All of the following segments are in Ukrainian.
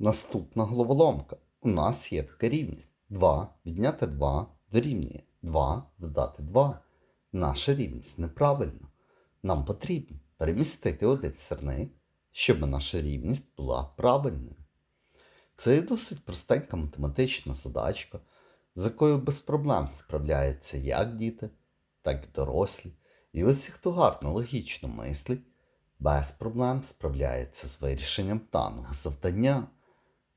Наступна головоломка. У нас є така рівність. 2 відняти 2 дорівнює 2 додати 2. Наша рівність неправильна. Нам потрібно перемістити один сірник, щоб наша рівність була правильною. Це є досить простенька математична задачка, з якою без проблем справляються як діти, так і дорослі. І ось хто гарно логічно мислить, без проблем справляється з вирішенням даного завдання.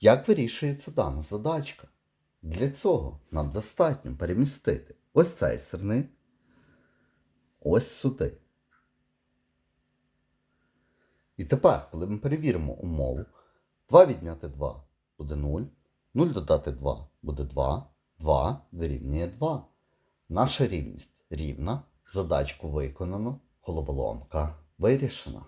Як вирішується дана задачка? Для цього нам достатньо перемістити ось цей сирник, ось сюди. І тепер, коли ми перевіримо умову, 2 відняти 2 буде 0, 0 додати 2 буде 2, 2 дорівнює 2. Наша рівність рівна, задачку виконано, головоломка вирішена.